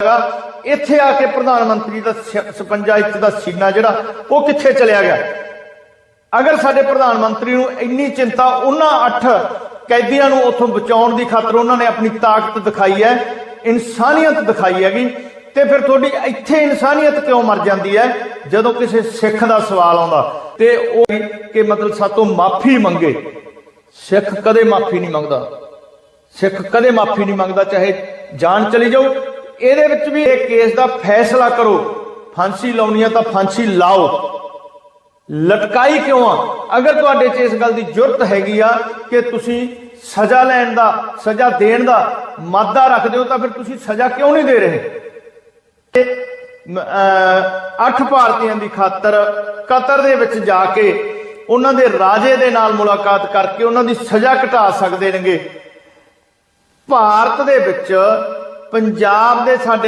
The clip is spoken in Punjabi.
ਹੈਗਾ। ਇੱਥੇ ਆ ਕੇ ਪ੍ਰਧਾਨ ਮੰਤਰੀ ਦਾ 56 ਇੰਚ ਦਾ ਸੀਨਾ ਜਿਹੜਾ, ਉਹ ਕਿੱਥੇ ਚਲਿਆ ਗਿਆ? ਅਗਰ ਸਾਡੇ ਪ੍ਰਧਾਨ ਮੰਤਰੀ ਨੂੰ ਇੰਨੀ ਚਿੰਤਾ, ਉਹਨਾਂ ਅੱਠ ਕੈਦੀਆਂ ਨੂੰ ਉੱਥੋਂ ਬਚਾਉਣ ਦੀ ਖਾਤਰ ਉਹਨਾਂ ਨੇ ਆਪਣੀ ਤਾਕਤ ਦਿਖਾਈ ਹੈ, ਇਨਸਾਨੀਅਤ ਦਿਖਾਈ ਹੈਗੀ, ਤੇ ਫਿਰ ਤੁਹਾਡੀ ਇੱਥੇ ਇਨਸਾਨੀਅਤ ਕਿਉਂ ਮਰ ਜਾਂਦੀ ਹੈ? ਜਦੋਂ ਕਿਸੇ ਸਿੱਖ ਦਾ ਸਵਾਲ ਆਉਂਦਾ, ਤੇ ਉਹ ਕਿ ਮਤਲਬ ਸਾਤੋਂ ਮਾਫੀ ਮੰਗੇ। ਸਿੱਖ ਕਦੇ ਮਾਫੀ ਨਹੀਂ ਮੰਗਦਾ। ਸਿੱਖ ਕਦੇ ਮਾਫੀ ਨਹੀਂ ਮੰਗਦਾ, ਚਾਹੇ ਜਾਨ ਚਲੀ ਜਾਓ ਇਹਦੇ ਵਿੱਚ ਵੀ ਇਹ ਕੇਸ ਦਾ ਫੈਸਲਾ ਕਰੋ। ਫਾਂਸੀ ਲਾਉਣੀ ਆ ਤਾਂ ਫਾਂਸੀ ਲਾਓ। ਲਟਕਾਈ ਕਿਉਂ ਆ? ਅਗਰ ਤੁਹਾਡੇ 'ਚ ਇਸ ਗੱਲ ਦੀ ਜ਼ਰੂਰਤ ਹੈਗੀ ਆ ਕਿ ਤੁਸੀਂ ਸਜ਼ਾ ਲੈਣ ਦਾ, ਸਜ਼ਾ ਦੇਣ ਦਾ ਮਾਦਾ ਰੱਖਦੇ ਹੋ ਤਾਂ ਫਿਰ ਤੁਸੀਂ ਸਜ਼ਾ ਕਿਉਂ ਨਹੀਂ ਦੇ ਰਹੇ? ਅੱਠ ਭਾਰਤੀਆਂ ਦੀ ਖਾਤਰ ਕਤਰ ਦੇ ਵਿੱਚ ਜਾ ਕੇ ਉਹਨਾਂ ਦੇ ਰਾਜੇ ਦੇ ਨਾਲ ਮੁਲਾਕਾਤ ਕਰਕੇ ਉਹਨਾਂ ਦੀ ਸਜ਼ਾ ਘਟਾ ਸਕਦੇ ਨੇਗੇ। ਭਾਰਤ ਦੇ ਵਿੱਚ ਪੰਜਾਬ ਦੇ ਸਾਡੇ